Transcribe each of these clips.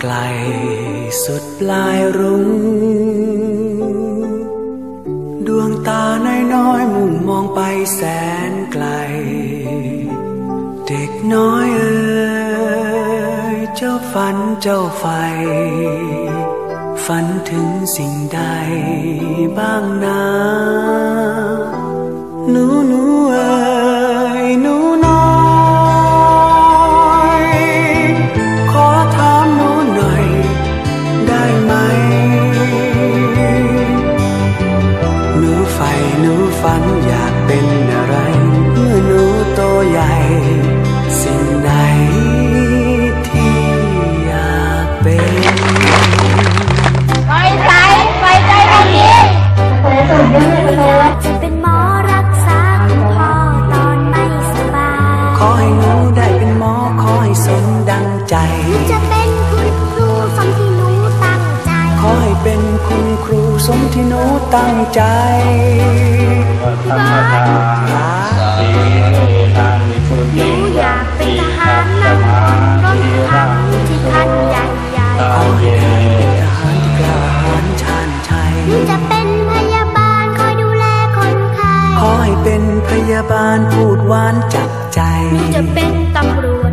ไกลสุดปลายรุ้งดวงตาน้อยๆมุ่งมองไปแสนไกล เด็กน้อยเอ๋ยเจ้าฝันเจ้าไฟ ฝันถึงสิ่งใดบ้างนะหนูหนู España. หนูตั้งใจธรรมทาสีทานวิสุทหธินูอยากเป็นทหารนำรถถังที่คันใหญ่ตาเยทหารที่กล้าหาญชาญชัยหนูจะเป็นพยาบาลคอยดูแลคนไข้ขอให้เป็นพยาบาลพูดหวานจับใจหนูจะเป็นตำรวจ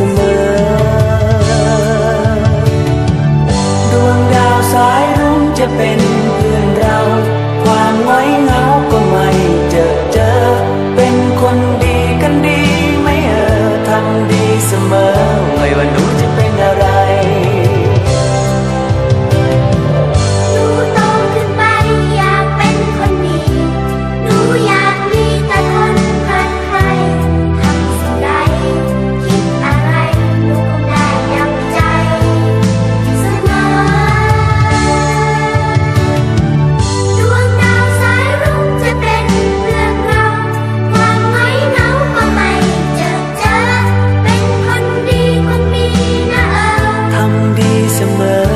สมอ ดวงดาวสายรุ้งจะเป็นเพื่อน semangat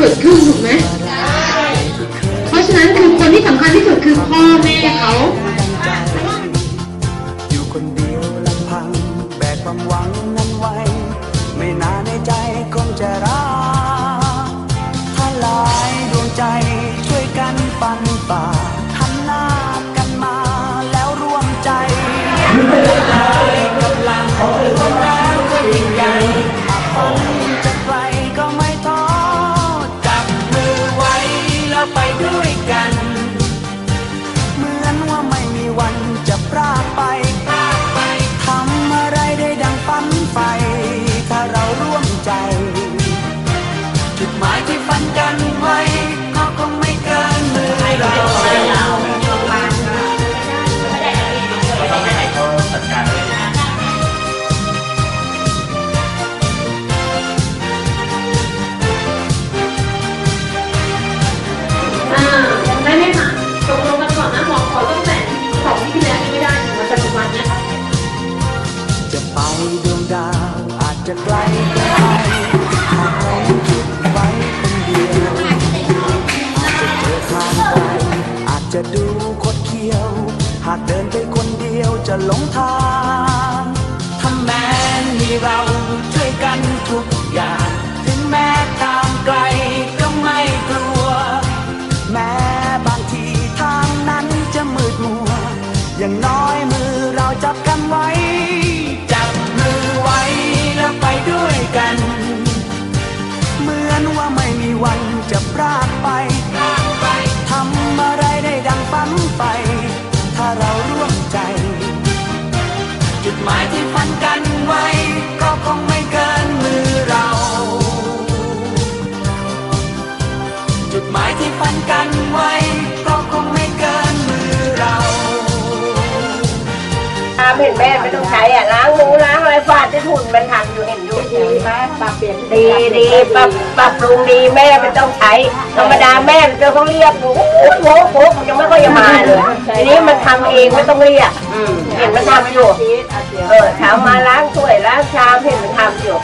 เกิดขึ้นถูกไหมเพราะฉะนั้นคือคนที่สำคัญที่สุดคือพ่อแม่เขาอยู่คนเดียวลำพังแบกความหวังนั้นไว้ ไม่นานในใจคงจะรักถ้าลายดวงใจช่วยกันปันป่าหันหน้ากันมาแล้วร่วมใจ ยวจะหลงทางถ้าแม้มีเรา หมายที่ฝันกันไว้ ก็คงไม่เกินมือเรา จุดหมายที่ฝันกันไว้ ก็คงไม่เกินมือเราทำเห็นแม่ไม่ต้องใช้อะล้างหมูล้างอะไรฟาดที่ทุนมันทำอยู่เห็นอยู่ดีไหมปรับเปลี่ยนดีดีปรับปรับปรุงดีแม่ไม่ต้องใช้ ธรรมดาแม่มันจะต้องเรียกหนูโอ้โหมันยังไม่ค่อยจะมาเลยทีนี้มันทำเองไม่ต้องเรียกอืม เห็นมันทำอยู่เออถามมาล้างถ้วยล้างชามเห็นมันทำอยู่